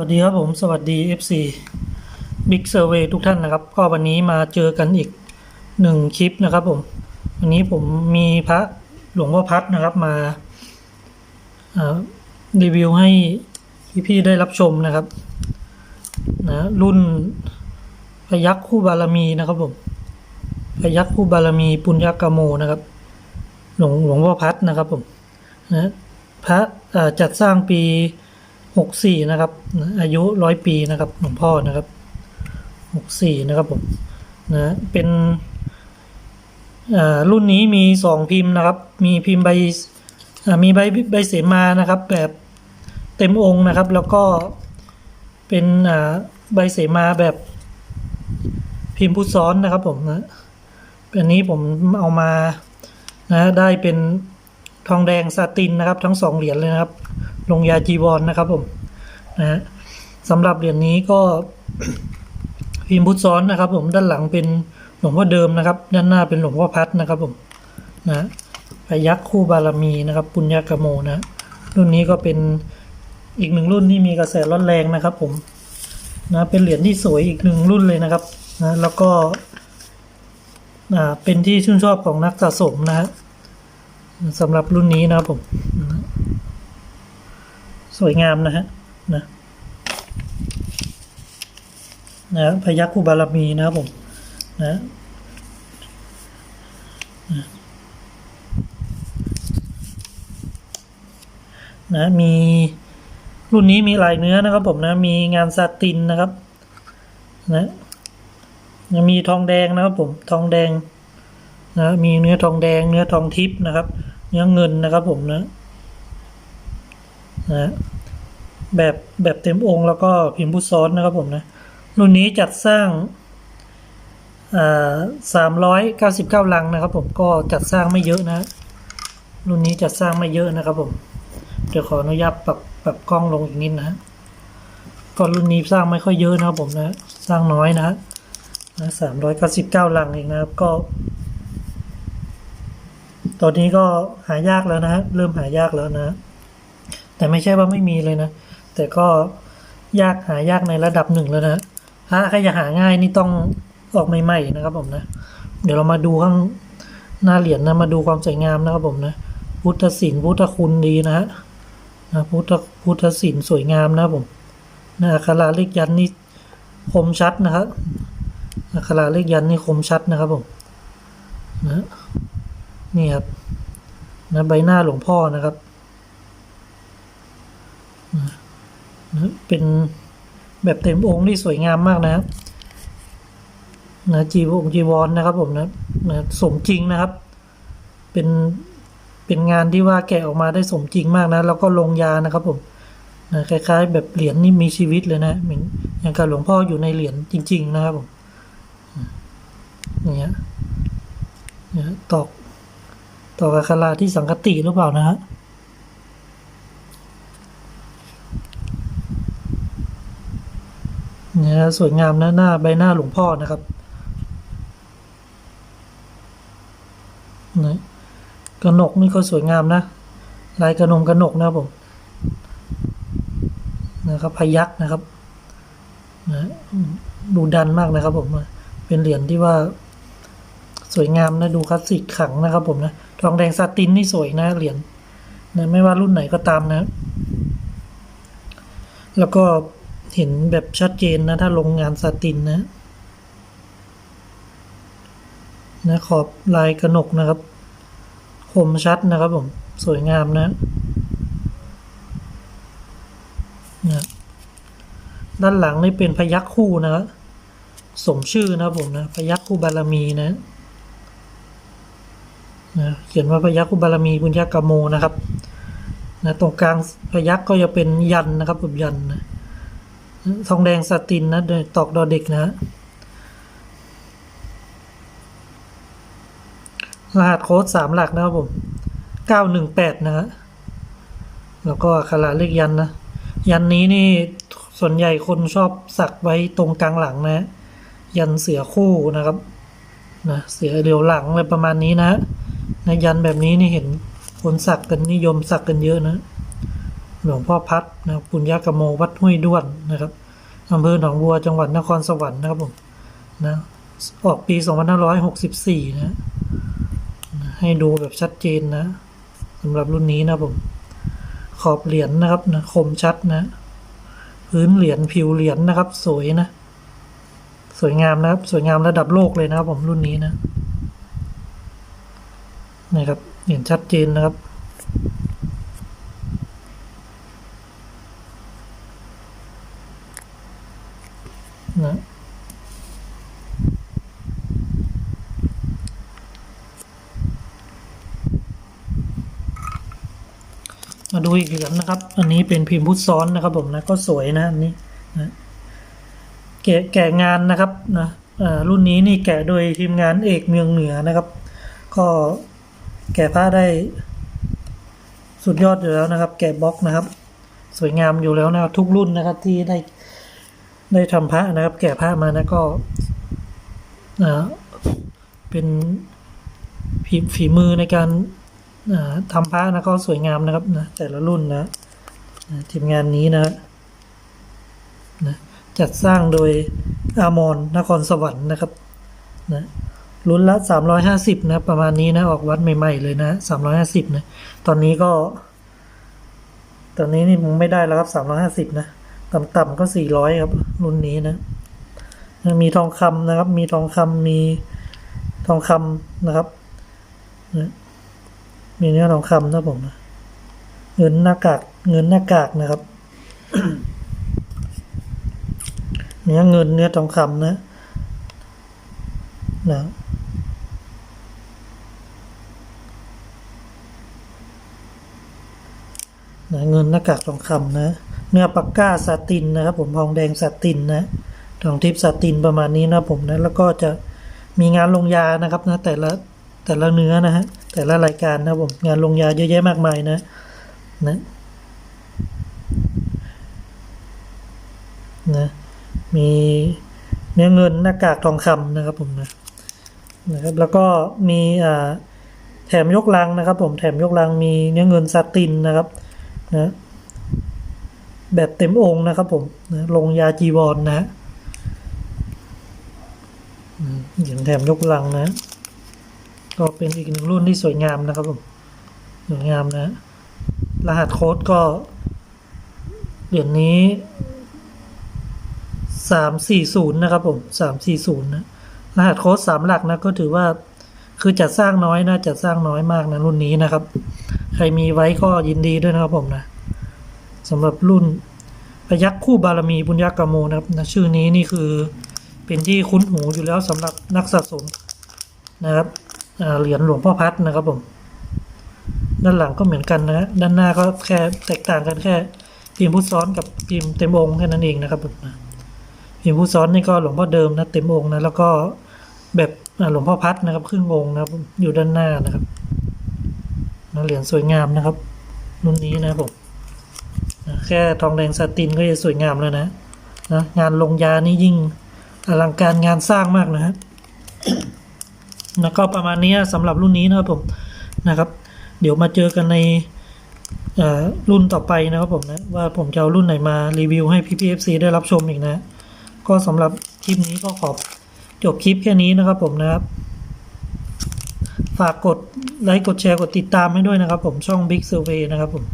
วัสดีครับผมสวัสดี FC Big Survey ทุกท่านนะครับ ก็วันนี้มาเจอกันอีกหนึ่งคลิปนะครับผม วันนี้ผมมีพระหลวงพ่อพัดนะครับมารีวิวให้พี่ๆได้รับชมนะครับนะรุ่นพยัคฆ์คู่บารมีนะครับผมพยัคฆ์คู่บารมีปุญญกโมนะครับ หลวงหลวงพ่อพัดนะครับผมนะพระจัดสร้างปี หกสี่นะครับ อายุร้อยปีนะครับหลวงพ่อนะครับหกสี่นะครับผมนะเป็นอ่ารุ่นนี้มีสองพิมพ์นะครับ มีพิมพ์ใบมีใบใบเสมานะครับ แบบเต็มองค์นะครับ แล้วก็เป็นอ่าใบเสมาแบบพิมพ์พุทธซ้อนนะครับผมนะอันนี้ผมเอามานะได้เป็นทองแดงซาตินนะครับ ทั้งสองเหรียญเลยนะครับ ลงยาจีวรนนะครับผมนะฮะสำหรับเหรียญนี้ก็พิมพ์พุทธซ้อนนะครับ ผมด้านหลังเป็นหลวงพ่อเดิมนะครับ ด้านหน้าเป็นหลวงพ่อพัดนะครับผมนะพยัคฆ์คู่บารมีนะครับ ปุญญากโมนะรุ่นนี้ก็เป็นอีกหนึ่งรุ่นที่มีกระแสร้อนแรงนะครับ ผมนะเป็นเหรียญที่สวยอีกหนึ่งรุ่นเลยนะครับนะแล้วก็อ่าเป็นที่ชื่นชอบของนักสะสมนะฮะสำหรับรุ่นนี้นะครับผมนะ วยงามนะฮะนะนะพยัคฆ์คุบารมีนะครับผมนะนะนะมีรุ่นนี้มีลายเนื้อนะครับผมนะมีงานซาตินนะครับนะยังมีทองแดงนะครับผมทองแดงนะมีเนื้อทองแดง เนื้อทองทิพย์นะครับ เนื้อเงินนะครับผมนะ นะแบบแบบเต็มองค์แล้วก็พิมพ์พุซ้อนนะครับผมนะ รุ่นนี้จัดสร้างสามร้อยเก้าสิบเก้าลังนะครับ ผมก็จัดสร้างไม่เยอะนะ รุ่นนี้จัดสร้างไม่เยอะนะครับ ผม เดี๋ยวขออนุญาตปรับปรับกล้องลงอีกนิดนะก็รุ่นนี้สร้างไม่ค่อยเยอะนะครับผมนะ สร้างน้อยนะนะสามร้อยเก้าสิบเก้าลังเองนะครับก็ ตอนนี้ก็หายากแล้วนะฮะเริ่มหายากแล้วนะ แต่ไม่ใช่ว่าไม่มีเลยนะ แต่ก็ยากหายากในระดับหนึ่งแล้วนะถ้าใครจะหาง่ายนี่ต้องออกใหม่ๆนะครับผมนะ เดี๋ยวเรามาดูข้างหน้าเหรียญนะมาดูความสวยงามนะครับผมนะ พุทธศิลป์พุทธคุณดีนะฮะนะพุทธพุทธศิลป์สวยงามนะครับผมนะอักขระเลขยันนี่คมชัดนะครับอักขระเลขยันนี่คมชัดนะครับผมนะนี่ครับนะใบหน้าหลวงพ่อนะครับ เป็นแบบเต็มองค์ที่สวยงามมากนะครับนะจีวงจีวรนะครับผมนะนะสมจริงนะครับ เป็นเป็นงานที่ว่าแกะออกมาได้สมจริงมากนะ แล้วก็ลงยานะครับผมนะคล้าย ๆ แบบเหรียญนี่มีชีวิตเลยนะเหมือนอย่างกับหลวงพ่ออยู่ในเหรียญจริง ๆ นะครับผมอย่างเงี้ยเนี่ยตอกตอกอักขระที่สังกติหรือเปล่านะฮะเนี่ย สวยงามนะหน้าใบหน้าหลวงพ่อนะครับนะกระหนกนี่ก็สวยงามนะลายกระนงกระหนกนะครับผมนะครับพยักนะครับนะดูดันมากนะครับ ผม เป็นเหรียญที่ว่า สวยงามนะดูคลาสสิกขังนะครับ ผมนะทองแดงซาตินนี่สวยนะเหรียญนะไม่ว่ารุ่นไหนก็ตามนะ แล้วก็ เห็นแบบชัดเจนนะ ถ้าลงงานซาตินนะนะขอบลายกระหนกนะครับ คมชัดนะครับผม สวยงามนะนะด้านหลังนี่เป็นพยัคคู่นะครับสมชื่อนะครับผมนะ พยัคฆ์คุบารมีนะนะเขียนว่าพยัคฆ์คุบารมีบุญญากโมนะครับนะตรงกลางพยัคก็จะเป็นยันนะครับแบบยันนะ ทองแดงสตินนะโดยตอกดอเด็กนะ รหัสโค้ดสามหลักนะครับผมเก้าหนึ่งแปดนะฮะแล้วก็ขระเลขยันนะ ยันนี้นี่ส่วนใหญ่คนชอบสักไว้ตรงกลางหลังนะ ยันเสือคู่นะครับนะเสือเรียวหลังอะไรประมาณนี้นะนะยันแบบนี้นี่เห็นคนสักกันนิยมสักกันเยอะนะ หลวงพ่อพัดนะครับปุญญากโมวัดห้วยด้วนนะครับอำเภอหนองบัวจังหวัดนครสวรรค์นะครับผมนะออกปี 2564 นะนะให้ดูแบบชัดเจนนะสำหรับรุ่นนี้นะผม ขอบเหรียญนะครับนะคมชัดนะ พื้นเหรียญผิวเหรียญนะครับ สวยนะ สวยงามนะครับ สวยงามระดับโลกเลยนะครับผมรุ่นนี้นะนะครับเห็นชัดเจนนะครับ นะมาดูอีกเหรียญนะครับ อันนี้เป็นพิมพ์พุทซ้อนนะครับ ผมนะก็สวยนะอันนี้นะแกะแกะงานนะครับนะรุ่นนี้นี่แกะโดยทีมงานเอกเมืองเหนือนะครับ ก็แกะผ้าได้สุดยอดอยู่แล้วนะครับ แกะบล็อกนะครับ สวยงามอยู่แล้วนะครับ ทุกรุ่นนะครับที่ได้ ได้ทำพระนะครับ แกะพระมานะก็เป็นฝีมือในการอ่าทำพระนะก็สวยงามนะครับนะแต่ละรุ่นนะทีมงานนี้นะนะจัดสร้างโดยอามอนนครสวรรค์นะครับนะรุ่นละสามร้อยห้าสิบนะ ประมาณนี้นะ ออกวัดใหม่ ๆ เลยนะสามร้อยห้าสิบนะ ตอนนี้ก็ ตอนนี้นี่มึงไม่ได้แล้วครับสามร้อยห้าสิบนะ ต่ำๆก็สี่ร้อยครับ รุ่นนี้นะ มีทองคำนะครับ มีทองคำมีทองคำนะครับ มีเนื้อทองคำนะผมเงินหน้ากาก เงินหน้ากากนะครับ เนื้อเงินเนื้อทองคำนะ นะนะเงินหน้ากากทองคำนะ เนื้อปักก้าซาตินนะครับ ผมทองแดงซาตินนะทองทิพย์ซาตินประมาณนี้นะผมนะแล้วก็จะมีงานลงยานะครับนะแต่ละแต่ละเนื้อนะฮะแต่ละรายการนะผมงานลงยาเยอะแยะมากมายนะนะนะมีเนื้อเงินหน้ากากทองคำนะครับผมนะนะครับแล้วก็มีอ่าแถมยกลังนะครับ ผมแถมยกลังมีเนื้อเงินซาตินนะครับนะ แบบเต็มองค์นะครับผมนะลงยาจีวรนนะอย่างแถมยกลังนะ ก็เป็นอีกหนึ่งรุ่นที่สวยงามนะครับผมสวยงามนะ รหัสโค้ดก็เหรียญนี้สามสี่ศูนย์นะครับผมสามสี่ศูนย์นะ รหัสโค้ดสามหลักนะก็ถือว่าคือจัดสร้างน้อยนะจัดสร้างน้อยมากนะรุ่นนี้นะครับ ใครมีไว้ก็ยินดีด้วยนะครับผมนะ สำหรับรุ่นพยักคู่บารมีบุญญากรรมโมนะครับนะชื่อนี้นี่คือเป็นที่คุ้นหูอยู่แล้วสำหรับนักสะสมนะครับเหรียญหลวงพ่อพัดนะครับผม ด้านหลังก็เหมือนกันนะฮะด้านหน้าก็แค่แตกต่างกันแค่พิมพ์พุทธซ้อนกับพิมพ์เต็มองค์แค่นั้นเองนะครับผมพิมพ์พุทธซ้อนนี่ก็หลวงพ่อเดิมนะเต็มองค์นะแล้วก็แบบหลวงพ่อพัดนะครับครึ่งองค์นะครับอยู่ด้านหน้านะครับนะเหรียญสวยงามนะครับรุ่นนี้นะครับผม แค่ทองแดงซาตินก็จะสวยงามแล้วนะนะงานลงยานี่ยิ่งอลังการงานสร้างมากนะฮะแล้วก็ประมาณนี้สำหรับรุ่นนี้นะครับผมนะครับ เดี๋ยวมาเจอกันในรุ่นต่อไปนะครับผมนะว่าผมจะเอารุ่นไหนมารีวิวให้พี่พีเอฟซีได้รับชมอีกนะ ก็สำหรับคลิปนี้ก็ขอจบคลิปแค่นี้นะครับผมนะครับ ฝากกดไลค์กดแชร์กดติดตามให้ด้วยนะครับผมช่อง Big Survey นะครับผม